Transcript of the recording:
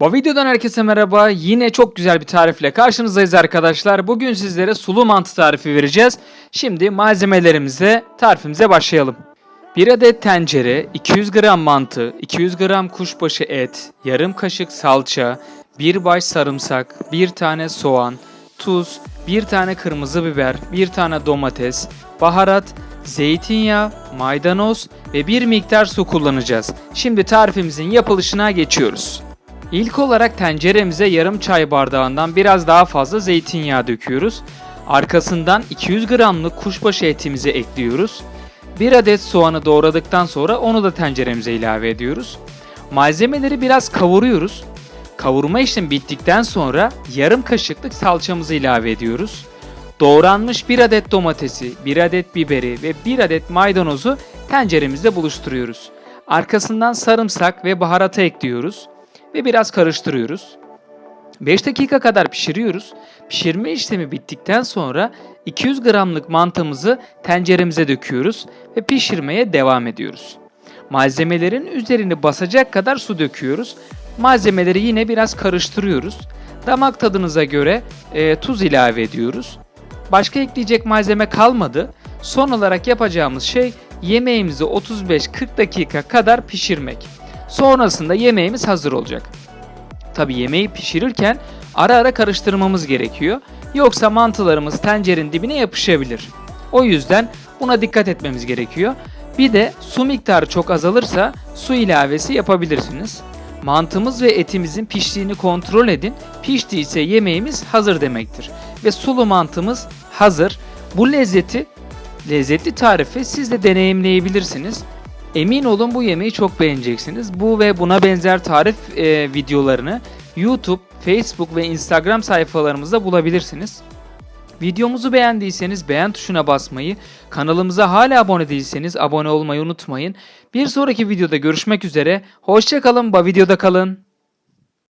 Bu videodan herkese merhaba. Yine çok güzel bir tarifle karşınızdayız arkadaşlar. Bugün sizlere sulu mantı tarifi vereceğiz. Şimdi malzemelerimize, tarifimize başlayalım. 1 adet tencere, 200 gram mantı, 200 gram kuşbaşı et, yarım kaşık salça, 1 baş sarımsak, 1 tane soğan, tuz, 1 tane kırmızı biber, 1 tane domates, baharat, zeytinyağı, maydanoz ve bir miktar su kullanacağız. Şimdi tarifimizin yapılışına geçiyoruz. İlk olarak tenceremize yarım çay bardağından biraz daha fazla zeytinyağı döküyoruz. Arkasından 200 gramlık kuşbaşı etimizi ekliyoruz. 1 adet soğanı doğradıktan sonra onu da tenceremize ilave ediyoruz. Malzemeleri biraz kavuruyoruz. Kavurma işlemi bittikten sonra yarım kaşıklık salçamızı ilave ediyoruz. Doğranmış 1 adet domatesi, 1 adet biberi ve 1 adet maydanozu tenceremizde buluşturuyoruz. Arkasından sarımsak ve baharatı ekliyoruz ve biraz karıştırıyoruz. 5 dakika kadar pişiriyoruz. Pişirme işlemi bittikten sonra 200 gramlık mantımızı tenceremize döküyoruz ve pişirmeye devam ediyoruz. Malzemelerin üzerini basacak kadar su döküyoruz. Malzemeleri yine biraz karıştırıyoruz. Damak tadınıza göre e, tuz ilave ediyoruz. Başka ekleyecek malzeme kalmadı. Son olarak yapacağımız şey yemeğimizi 35-40 dakika kadar pişirmek. Sonrasında yemeğimiz hazır olacak. Tabi yemeği pişirirken ara ara karıştırmamız gerekiyor. Yoksa mantılarımız tencerenin dibine yapışabilir. O yüzden buna dikkat etmemiz gerekiyor. Bir de su miktarı çok azalırsa su ilavesi yapabilirsiniz. Mantımız ve etimizin piştiğini kontrol edin. Piştiyse yemeğimiz hazır demektir. Ve sulu mantımız hazır. Bu lezzeti, lezzetli tarifi siz de deneyimleyebilirsiniz. Emin olun bu yemeği çok beğeneceksiniz. Bu ve buna benzer tarif e, videolarını YouTube, Facebook ve Instagram sayfalarımızda bulabilirsiniz. Videomuzu beğendiyseniz beğen tuşuna basmayı, kanalımıza hala abone değilseniz abone olmayı unutmayın. Bir sonraki videoda görüşmek üzere. Hoşçakalın, bu videoda kalın.